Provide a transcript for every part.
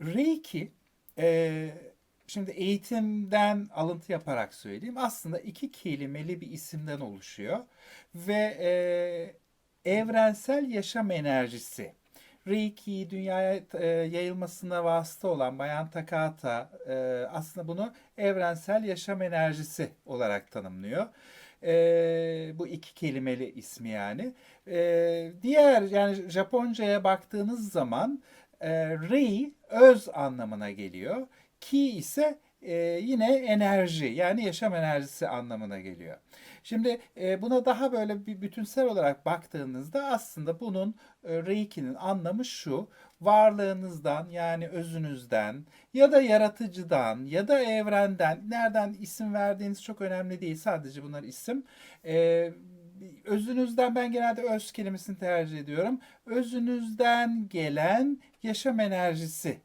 Reiki e, şimdi eğitimden alıntı yaparak söyleyeyim. Aslında iki kelimeli bir isimden oluşuyor ve e, evrensel yaşam enerjisi. Reiki dünyaya e, yayılmasına vasıta olan Bayan Takata e, aslında bunu evrensel yaşam enerjisi olarak tanımlıyor. E, bu iki kelimeli ismi yani. E, diğer yani Japonca'ya baktığınız zaman e, rei öz anlamına geliyor. Ki ise e, yine enerji yani yaşam enerjisi anlamına geliyor. Şimdi e, buna daha böyle bir bütünsel olarak baktığınızda aslında bunun e, Reiki'nin anlamı şu. Varlığınızdan yani özünüzden ya da yaratıcıdan ya da evrenden nereden isim verdiğiniz çok önemli değil. Sadece bunlar isim. E, özünüzden ben genelde öz kelimesini tercih ediyorum. Özünüzden gelen yaşam enerjisi.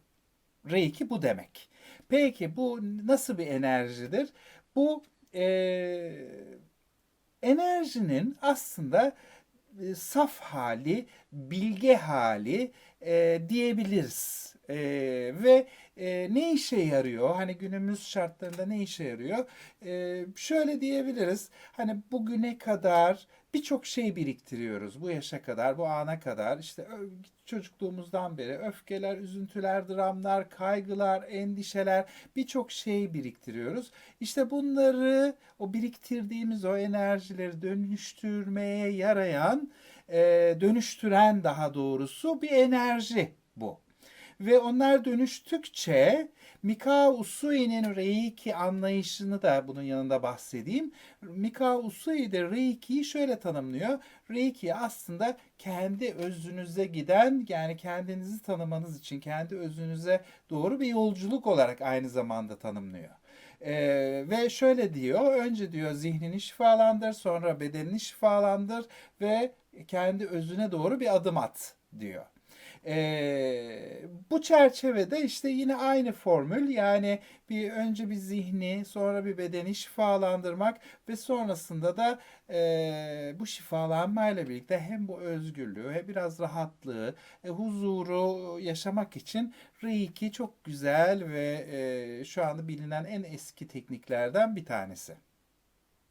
Reiki bu demek. Peki bu nasıl bir enerjidir? Bu e, enerjinin aslında e, saf hali, bilge hali e, diyebiliriz. E, ve e, ne işe yarıyor? Hani günümüz şartlarında ne işe yarıyor? E, şöyle diyebiliriz. Hani bugüne kadar birçok şey biriktiriyoruz. Bu yaşa kadar, bu ana kadar. İşte çocukluğumuzdan beri öfkeler, üzüntüler, dramlar, kaygılar, endişeler birçok şey biriktiriyoruz. İşte bunları o biriktirdiğimiz o enerjileri dönüştürmeye yarayan, dönüştüren daha doğrusu bir enerji bu. Ve onlar dönüştükçe Mikao Usui'nin Reiki anlayışını da bunun yanında bahsedeyim. Mikao Usui de Reiki'yi şöyle tanımlıyor. Reiki aslında kendi özünüze giden yani kendinizi tanımanız için kendi özünüze doğru bir yolculuk olarak aynı zamanda tanımlıyor. Ee, ve şöyle diyor, önce diyor zihnini şifalandır, sonra bedenini şifalandır ve kendi özüne doğru bir adım at diyor. Ee, bu çerçevede işte yine aynı formül yani bir önce bir zihni sonra bir bedeni şifalandırmak ve sonrasında da e, bu şifalanmayla birlikte hem bu özgürlüğü hem biraz rahatlığı, e, huzuru yaşamak için Reiki çok güzel ve e, şu anda bilinen en eski tekniklerden bir tanesi.